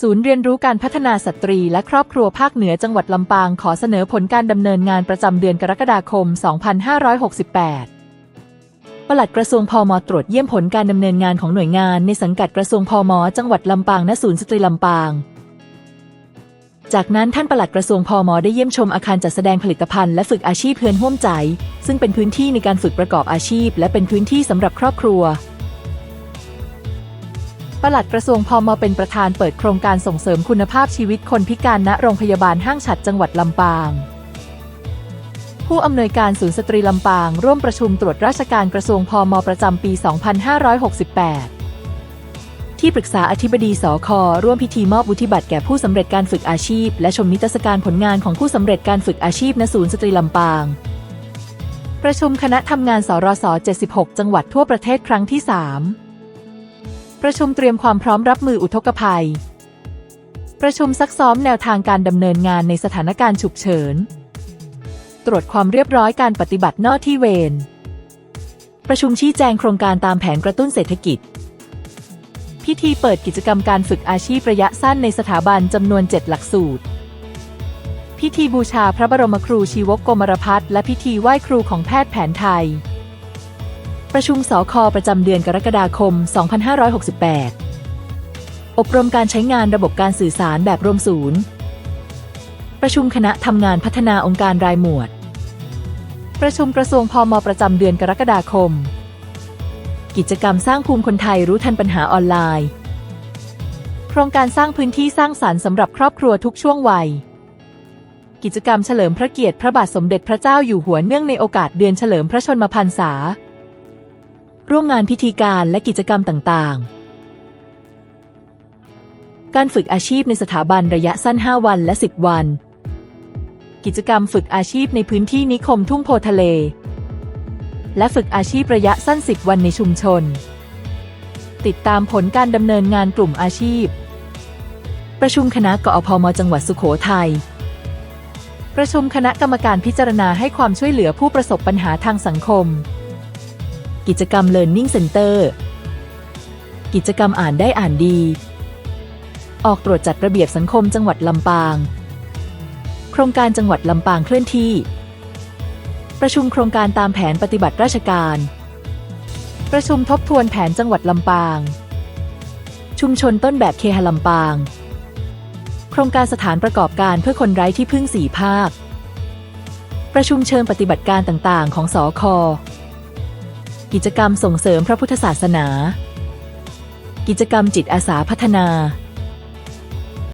ศูนย์เรียนรู้การพัฒนาสตรีและครอบครัวภาคเหนือจังหวัดลำปางขอเสนอผลการดำเนินงานประจำเดือนกรกฎาคม 2568ปลัดกระทรวงพมตรวจเยี่ยมผลการดำเนินงานของหน่วยงานในสังกัดกระทรวงพมจังหวัดลำปางณศูนย์สตรีลำปาง จากนั้นท่านปลัดกระทรวงพมได้เยี่ยมชมอาคารจัดแสดงผลิตภัณฑ์และฝึกอาชีพเพื่อนห่วมใจ ซึ่งเป็นพื้นที่ในการฝึกประกอบอาชีพ และเป็นพื้นที่สำหรับครอบครัว ปลัดกระทรวงพมเป็นประธานเปิดโครงการส่งเสริมคุณภาพชีวิตคนพิการณโรงพยาบาลห้างฉัดจังหวัดลำปาง ผู้อำนวยการศูนย์สตรีลำปาง ร่วมประชุมตรวจราชการกระทรวงพมประจำปี 2568 ที่ปรึกษาอธิบดีสคร่วมพิธีมอบวุฒิบัตรแก่ผู้สำเร็จการฝึกอาชีพ และชมนิทรรศการผลงานของผู้สำเร็จการฝึกอาชีพณศูนย์สตรีลำปาง ประชุมคณะทำงานสรส76 จังหวัดทั่วประเทศครั้งที่ 3 ประชุมเตรียมความพร้อมรับมืออุทกภัย ประชุมซักซ้อมแนวทางการดำเนินงานในสถานการณ์ฉุกเฉิน ตรวจความเรียบร้อยการปฏิบัติหน้าที่เวร ประชุมชี้แจงโครงการตามแผนกระตุ้นเศรษฐกิจ พิธีเปิดกิจกรรมการฝึกอาชีพระยะสั้นในสถาบันจำนวน 7 หลักสูตร พิธีบูชาพระบรมครูชีวกกมรพัฒน์และพิธีไหว้ครูของแพทย์แผนไทย ประชุมสคประจำเดือนกรกฎาคม 2568 อบรมการใช้งานระบบการสื่อสารแบบรวมศูนย์ ประชุมคณะทำงานพัฒนาองค์การรายหมวด ประชุมกระทรวงพมประจำเดือนกรกฎาคม กิจกรรมสร้างภูมิคนไทยรู้ทันปัญหาออนไลน์ โครงการสร้างพื้นที่สร้างสรรค์สำหรับครอบครัวทุกช่วงวัยกิจกรรมเฉลิมพระเกียรติพระบาทสมเด็จพระเจ้าอยู่หัวเนื่องในโอกาสเดือนเฉลิมพระชนมพรรษา ร่วมงานพิธีการและกิจกรรมต่างๆ การฝึกอาชีพในสถาบันระยะสั้น 5 วันและ 10 วัน กิจกรรมฝึกอาชีพในพื้นที่นิคมทุ่งโพทะเล และฝึกอาชีพระยะสั้น 10 วันในชุมชน ติดตามผลการดำเนินงานกลุ่มอาชีพ ประชุมคณะกอพมจังหวัดสุโขทัยประชุมคณะกรรมการพิจารณาให้ความช่วยเหลือผู้ประสบปัญหาทางสังคม กิจกรรม Learning Center กิจกรรมอ่านได้อ่านดี ออกตรวจจัดระเบียบสังคมจังหวัดลำปาง โครงการจังหวัดลำปางเคลื่อนที่ ประชุมโครงการตามแผนปฏิบัติราชการ ประชุมทบทวนแผนจังหวัดลำปาง ชุมชนต้นแบบเคหลำปาง โครงการสถานประกอบการเพื่อคนไร้ที่พึ่งสี่ภาค ประชุมเชิงปฏิบัติการต่างๆ ของสอค กิจกรรมส่งเสริมพระพุทธศาสนา กิจกรรมจิตอาสาพัฒนา